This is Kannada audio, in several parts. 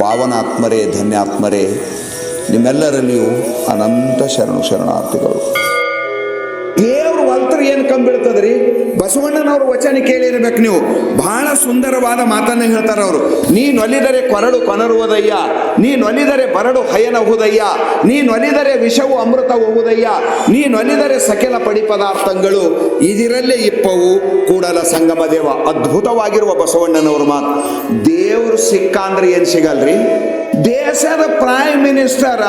ಪಾವನಾತ್ಮರೇ ಧನ್ಯಾತ್ಮರೇ ನಿಮ್ಮೆಲ್ಲರಲ್ಲಿಯೂ ಅನಂತ ಶರಣು ಶರಣಾರ್ಥಿಗಳು. ಕಂಬಿಡ್ತದ್ರಿ ಬಸವಣ್ಣನವ್ರ ವಚನ ಕೇಳಿರ್ಬೇಕು ನೀವು. ಬಹಳ ಸುಂದರವಾದ ಮಾತನ್ನ ಹೇಳ್ತಾರೆ ಅವರು. ನೀ ನೊಲಿದರೆ ಕೊರಡು ಕೊನರುವುದಯ್ಯ. ನೀ ನೊಲಿದರೆ ಬರಡು ಹಯನಹುದಯ್ಯ ನೀ ನೊಲಿದರೆ ವಿಷವು ಅಮೃತ ಹೋಗುದಯ್ಯ ನೀ ನೊಲಿದರೆ ಸಕಲ ಪಡಿ ಪದಾರ್ಥಗಳು. ಇದಿರಲ್ಲೇ ಇಪ್ಪವು ಕೂಡಲ ಸಂಗಮ ದೇವ ಅದ್ಭುತವಾಗಿರುವ ಬಸವಣ್ಣನವ್ರ ಮಾತು. ದೇವ್ರು ಸಿಕ್ಕ ಅಂದ್ರೆ ಏನು ಸಿಗಲ್ರಿ? ದೇಶದ ಪ್ರೈಮ್ ಮಿನಿಸ್ಟರ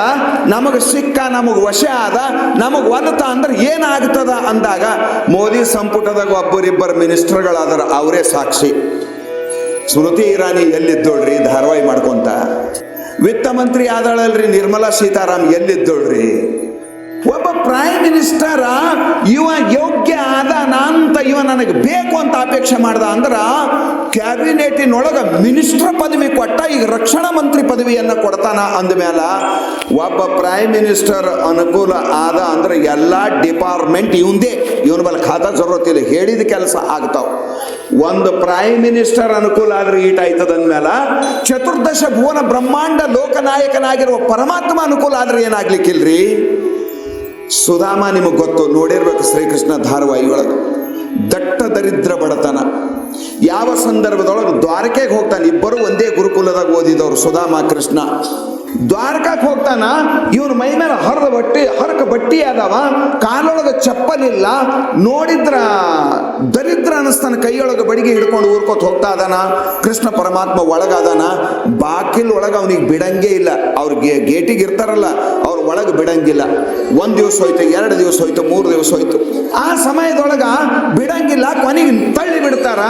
ನಮಗೆ ಸಿಕ್ಕ, ನಮಗೆ ವಶ ಆದ, ನಮಗೆ ಒಲತ ಅಂದ್ರೆ ಏನಾಗ್ತದ ಅಂದಾಗ ಮೋದಿ ಸಂಪುಟದಾಗ ಒಬ್ಬರಿಬ್ಬರು ಮಿನಿಸ್ಟರ್ಗಳಾದ್ರ ಅವರೇ ಸಾಕ್ಷಿ. ಸ್ಮೃತಿ ಇರಾನಿ ಎಲ್ಲಿದ್ದೋಳ್ರಿ? ಧಾರಾವಾಹಿ ಮಾಡ್ಕೊಂತ. ವಿತ್ತ ಮಂತ್ರಿ ಆದಳಲ್ರಿ ನಿರ್ಮಲಾ ಸೀತಾರಾಮ್ ಎಲ್ಲಿದ್ದೋಳ್ರಿ? ಒಬ್ಬ ಪ್ರೈಮ್ ಮಿನಿಸ್ಟರ ಇವ ಯೋಗ್ಯ ಆದ ಅಂತ ಇವ ನನಗೆ ಬೇಕು ಅಂತ ಅಪೇಕ್ಷೆ ಮಾಡ್ದ ಅಂದ್ರೆ ಕ್ಯಾಬಿನೆಟಿನೊಳಗೆ ಮಿನಿಸ್ಟರ್ ಪದವಿ ಕೊಟ್ಟ, ಈಗ ರಕ್ಷಣಾ ಮಂತ್ರಿ ಪದವಿಯನ್ನ ಕೊಡ್ತಾನ ಅಂದಮೇಲ ಒಬ್ಬ ಪ್ರೈಮ್ ಮಿನಿಸ್ಟರ್ ಅನುಕೂಲ ಆದ ಅಂದ್ರೆ ಎಲ್ಲ ಡಿಪಾರ್ಟ್ಮೆಂಟ್ ಇವಂದೇ. ಇವನ ಬಲ್ ಖಾತಾ ಜರುತ್ತಿಲ್ಲ ಹೇಳಿದ ಕೆಲಸ ಆಗ್ತಾವ. ಒಂದು ಪ್ರೈಮ್ ಮಿನಿಸ್ಟರ್ ಅನುಕೂಲ ಆದ್ರೆ ಈಟ್ ಆಯ್ತದ ಅಂದ್ಮೇಲ ಚತುರ್ದಶ ಭುವನ ಬ್ರಹ್ಮಾಂಡ ಲೋಕನಾಯಕನಾಗಿರುವ ಪರಮಾತ್ಮ ಅನುಕೂಲ ಆದ್ರೆ ಏನಾಗ್ಲಿಕ್ಕಿಲ್ರಿ? ಸುಧಾಮ ನಿಮಗೆ ಗೊತ್ತು, ನೋಡಿರ್ಬೇಕು ಶ್ರೀಕೃಷ್ಣ ಧಾರವಾಹಿ ಒಳಗೆ ದಟ್ಟ ದರಿದ್ರ ಬಡತನ. ಯಾವ ಸಂದರ್ಭದೊಳಗೆ ದ್ವಾರಕೆಗೆ ಹೋಗ್ತಾನೆ, ಇಬ್ಬರು ಒಂದೇ ಗುರುಕುಲದಾಗ ಓದಿದವರು ಸುಧಾಮ, ಕೃಷ್ಣ. ದ್ವಾರಕಕ್ಕೆ ಹೋಗ್ತಾನ, ಇವನ ಮೈ ಮೇಲೆ ಹರದ ಬಟ್ಟಿ, ಹರಕ ಬಟ್ಟಿ ಅದಾವ ಕಾಲೊಳಗೆ ಚಪ್ಪಲಿಲ್ಲ, ನೋಡಿದ್ರ ದರಿದ್ರ ಅನಿಸ್ತಾನ ಕೈಯೊಳಗೆ ಬಡಿಗೆ ಹಿಡ್ಕೊಂಡು ಊರ್ಕೋತ ಹೋಗ್ತಾ ಅದಾನ, ಕೃಷ್ಣ ಪರಮಾತ್ಮ ಒಳಗಾದಾನ ಬಾಕಿಲ್ ಒಳಗೆ ಅವನಿಗೆ ಬಿಡಂಗೆ ಇಲ್ಲ, ಅವ್ರ ಗೆ, ಗೇಟಿಗೆ ಇರ್ತಾರಲ್ಲ, ಅವ್ರ ಒಳಗೆ ಬಿಡಂಗಿಲ್ಲ ಒಂದು ದಿವಸ ಹೋಯ್ತು, ಎರಡು ದಿವಸ ಹೋಯ್ತು, ಮೂರು ದಿವಸ ಹೋಯ್ತು. ಆ ಸಮಯದೊಳಗ ಬಿಡಂಗಿಲ್ಲ, ಕೊನೆಗೆ ತಳ್ಳಿ ಬಿಡ್ತಾರ,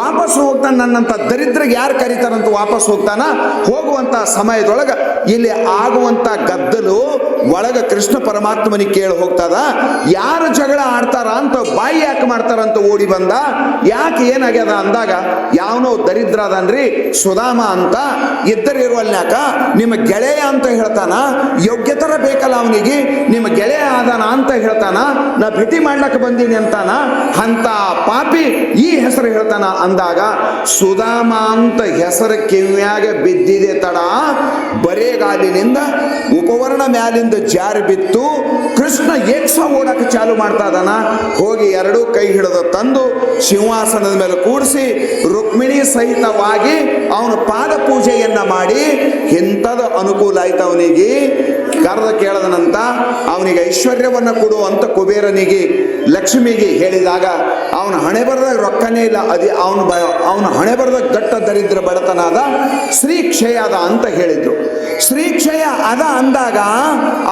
ವಾಪಸ್ ಹೋಗ್ತಾನ ನನ್ನಂತ ದರಿದ್ರಿಗೆ ಯಾರು ಕರೀತಾರಂತ ವಾಪಸ್ ಹೋಗ್ತಾನ? ಹೋಗುವಂತ ಸಮಯದೊಳಗೆ ಇಲ್ಲಿ ಆಗುವಂತ ಗದ್ದಲು ಒಳಗ ಕೃಷ್ಣ ಪರಮಾತ್ಮನಿಗೆ ಕೇಳಿ ಹೋಗ್ತದ. ಯಾರು ಜಗಳ ಆಡ್ತಾರ ಅಂತ ಬಾಯಿ ಯಾಕೆ ಮಾಡ್ತಾರ ಅಂತ ಓಡಿ ಬಂದ? ಯಾಕೆ ಏನಾಗ್ಯದ ಅಂದಾಗ, ಯಾವನೋ ದರಿದ್ರ ಅದನ್ರಿ, ಸುಧಾಮ ಅಂತ ಇದ್ದರಿರುವಲ್ನ್ಯಾಕ ನಿಮ್ಮ ಗೆಳೆಯ ಅಂತ ಹೇಳ್ತಾನ, ಯೋಗ್ಯತರ ಬೇಕಲ್ಲ ಅವನಿಗೆ, ನಿಮ್ಮ ಗೆಳೆಯ ಆದಾನ ಅಂತ ಹೇಳ್ತಾನ, ನಾ ಭೇಟಿ ಮಾಡ್ಲಕ್ಕೆ ಬಂದೀನಿ ಅಂತಾನ, ಅಂತ ಪಾಪಿ ಈ ಹೆಸರು ಹೇಳ್ತಾನ ಅಂದಾಗ ಸುಧಾಮ ಅಂತ ಹೆಸರು ಕಿವ್ಯಾಗ ಬಿದ್ದಿದೆ ತಡ ಬರೇಗಾಲಿನಿಂದ ಉಪವರ್ಣ ಮ್ಯಾಲಿಂದ ಜಾರಿ ಬಿತ್ತು ಕೃಷ್ಣ ಏಕ್ಸ ಓಡಕ್ಕೆ ಚಾಲು ಮಾಡ್ತಾ ಇದ್ದಾನ. ಹೋಗಿ ಎರಡೂ ಕೈ ಹಿಡಿದು ತಂದು ಸಿಂಹಾಸನದ ಮೇಲೆ ಕೂಡಿಸಿ ರುಕ್ಮಿಣಿ ಸಹಿತವಾಗಿ ಅವನ ಪಾದ ಪೂಜೆಯನ್ನ ಮಾಡಿ ಎಂಥದ ಅನುಕೂಲ ಆಯ್ತು ಅವನಿಗೆ? ಕರೆದ ಕೇಳದನಂತ ಅವನಿಗೆ ಐಶ್ವರ್ಯವನ್ನ ಕೊಡು ಅಂತ ಕುಬೇರನಿಗೆ, ಲಕ್ಷ್ಮಿಗೆ ಹೇಳಿದಾಗ ಅವನ ಹಣೆ ಬರದ ರೊಕ್ಕನೇ ಇಲ್ಲ. ಅದೇ ಅವನ ಅವನ ಹಣೆ ಬರದ ಗಟ್ಟ ದರಿದ್ರ ಬಡತನಾದ ಶ್ರೀ ಕ್ಷಯ ಅದ ಅಂತ ಹೇಳಿದ್ರು. ಶ್ರೀ ಕ್ಷಯ ಅದ ಅಂದಾಗ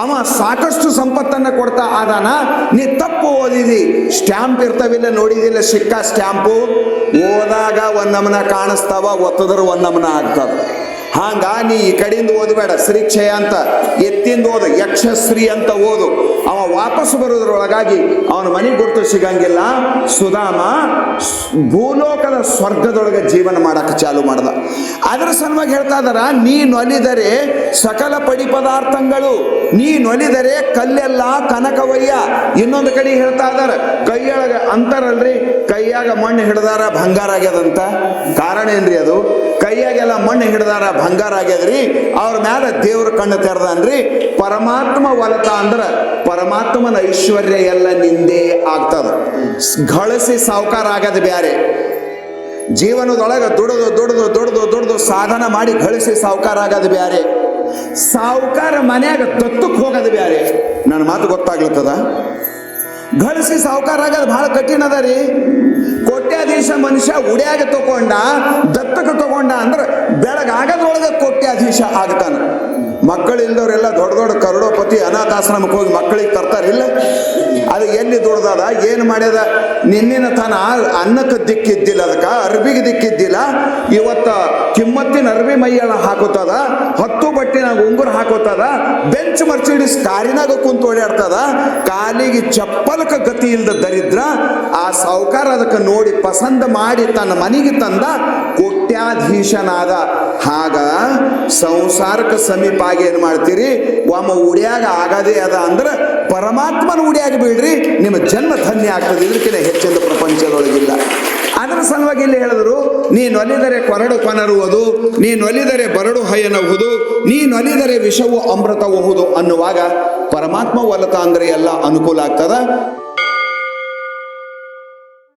ಅವ ಸಾಕಷ್ಟು ಸಂಪತ್ತನ್ನ ಕೊಡ್ತಾ ಆದಾನ, ನೀ ತಪ್ಪು ಓದಿದಿ. ಸ್ಟ್ಯಾಂಪ್ ಇರ್ತಾವಿಲ್ಲ, ನೋಡಿದಿಲ್ಲ, ಸಿಕ್ಕ ಸ್ಟ್ಯಾಂಪು. ಓದಾಗ ಒಂದಮನ ಕಾಣಿಸ್ತಾವ, ಒತ್ತದ್ರ ಒಂದ್ ನಮನ ಆಗ್ತದ. ಹಾಂಗ, ನೀ ಈ ಕಡೆಯಿಂದ ಓದಬೇಡ, ಶ್ರೀಕ್ಷಯ ಅಂತ. ಎತ್ತಿಂದ ಓದು, ಯಕ್ಷಶ್ರೀ ಅಂತ ಓದು. ಅವ ವಾಪಸ್ ಬರೋದ್ರೊಳಗಾಗಿ ಅವನ ಮನೆ ಗುರುತು ಸಿಗಂಗಿಲ್ಲ. ಸುಧಾಮ ಭೂಲೋಕದ ಸ್ವರ್ಗದೊಳಗೆ ಜೀವನ ಮಾಡಕ್ಕೆ ಚಾಲು ಮಾಡ್ದ. ಅದರ ಸಲುವಾಗಿ ಹೇಳ್ತಾ ಇದಾರ, ನೀ ನೊಲಿದರೆ ಸಕಲ ಪಡಿ ಪದಾರ್ಥಗಳು ನೀ ನೊಲಿದರೆ ಕಲ್ಲೆಲ್ಲ ಕನಕವಯ್ಯ. ಇನ್ನೊಂದು ಕಡೆ ಹೇಳ್ತಾ ಇದಾರ, ಕೈಯೊಳಗೆ ಅಂತಾರಲ್ರಿ ಕೈಯಾಗ ಮಣ್ಣು ಹಿಡ್ದಾರ, ಬಂಗಾರ ಆಗ್ಯದಂತ. ಕಾರಣ ಏನ್ರಿ ಅದು? ಕೈಯಾಗೆಲ್ಲ ಮಣ್ಣು ಹಿಡ್ದಾರ, ಬಂಗಾರ ಆಗ್ಯದ್ರಿ, ಅವ್ರ ಮ್ಯಾಲ ದೇವ್ರ ಕಣ್ಣು ತೆರೆದನ್ರಿ. ಪರಮಾತ್ಮ ಒಲತ ಅಂದ್ರ ಪರಮಾತ್ಮನ ಐಶ್ವರ್ಯ ಎಲ್ಲ ನಿಂದೇ ಆಗ್ತದ. ಗಳಿಸಿ ಸಾವುಕಾರ ಆಗದ ಬ್ಯಾರೆ. ಜೀವನದೊಳಗೆ ದುಡಿದು ದುಡಿದು ದುಡಿದು ದುಡಿದು ಸಾಧನ ಮಾಡಿ ಗಳಿಸಿ ಸಾವುಕಾರ ಆಗದ ಬ್ಯಾರೆ. ಸಾವುಕಾರ ಮನ್ಯಾಗ ತತ್ತಕ್ಕೆ ಹೋಗೋದು ಬ್ಯಾರೆ. ನನ್ನ ಮಾತು ಗೊತ್ತಾಗ್ಲತ್ತದ? ಗಳಿಸಿ ಸಾವುಕಾರ ಆಗೋದು ಬಹಳ ಕಠಿಣ ಅದ ರೀ. ಕೋಟ್ಯಾಧೀಶ ಮನುಷ್ಯ ಉಡ್ಯಾಗ ತಗೊಂಡ ಕೋಟ್ಯಾಧೀಶ ಆಗ್ತಾನೆ. ಮಕ್ಕಳಿಲ್ದವರೆಲ್ಲ ದೊಡ್ಡ ದೊಡ್ಡ ಕರುಡೋಪತಿ ಅನಾಥಾಶ್ರಮಕ್ಕೆ ಹೋಗಿ ಮಕ್ಕಳಿಗೆ ತರ್ತಾರಿಲ್ಲ ಅದು ಎಲ್ಲಿ ದುಡ್ದದ ಏನು ಮಾಡ್ಯದ? ನಿನ್ನಿನ ತನ ಅನ್ನಕ್ಕೆ ದಿಕ್ಕಿದ್ದಿಲ್ಲ ಅದಕ್ಕೆ, ಅರ್ಬಿಗೆ ದಿಕ್ಕಿದ್ದಿಲ್ಲ. ಇವತ್ತ ಕಿಮ್ಮತ್ತಿನ ಅರ್ಬಿ ಮೈಯಳ ಹಾಕೋತದ ಹತ್ತು ಬಟ್ಟಿನಾಗ ಉಂಗುರ ಹಾಕೋತದ ಬೆಂಚ್ ಮರ್ಸಿಡಿಸ್ ಕಾರಿನಾಗ ಕುಂತು ಓಡಾಡ್ತದ. ಕಾಲಿಗೆ ಚಪ್ಪಲಕ ಗತಿ ಇಲ್ದ ದರಿದ್ರ ಆ ಸಾವುಕಾರ ಅದಕ್ಕೆ ನೋಡಿ ಪಸಂದ ಮಾಡಿ ತನ್ನ ಮನೆಗೆ ತಂದ ಕೋಟ್ಯಾಧೀಶನಾದ ಹಾಗ ಸಂಸಾರಕ್ಕೆ ಸಮೀಪ ಆಗಿ ಏನ್ ಮಾಡ್ತೀರಿ? ಒಮ್ಮ ಉಡಿಯಾಗ ಆಗದೇ ಅದ ಅಂದ್ರೆ ಪರಮಾತ್ಮನ ಉಡಿಯಾಗಿ ಬೀಳ್ರಿ, ನಿಮ್ಮ ಜನ್ಮ ಧನ್ಯ ಆಗ್ತದೆ. ಇದಕ್ಕಿಂತ ಹೆಚ್ಚಿನ ಪ್ರಪಂಚದೊಳಗಿಲ್ಲ. ಅದರ ಸಲುವಾಗಿ ಇಲ್ಲಿ ಹೇಳಿದ್ರು, ನೀ ಒಲಿದರೆ ಕೊರಡು ಕೊನರುವುದು, ನೀ ಒಲಿದರೆ ಬರಡು ಹಯನಬಹುದು ನೀ ಒಲಿದರೆ ವಿಷವು ಅಮೃತಬಹುದು ಅನ್ನುವಾಗ ಪರಮಾತ್ಮ ಒಲತ ಅಂದ್ರೆ ಎಲ್ಲ ಅನುಕೂಲ ಆಗ್ತದ.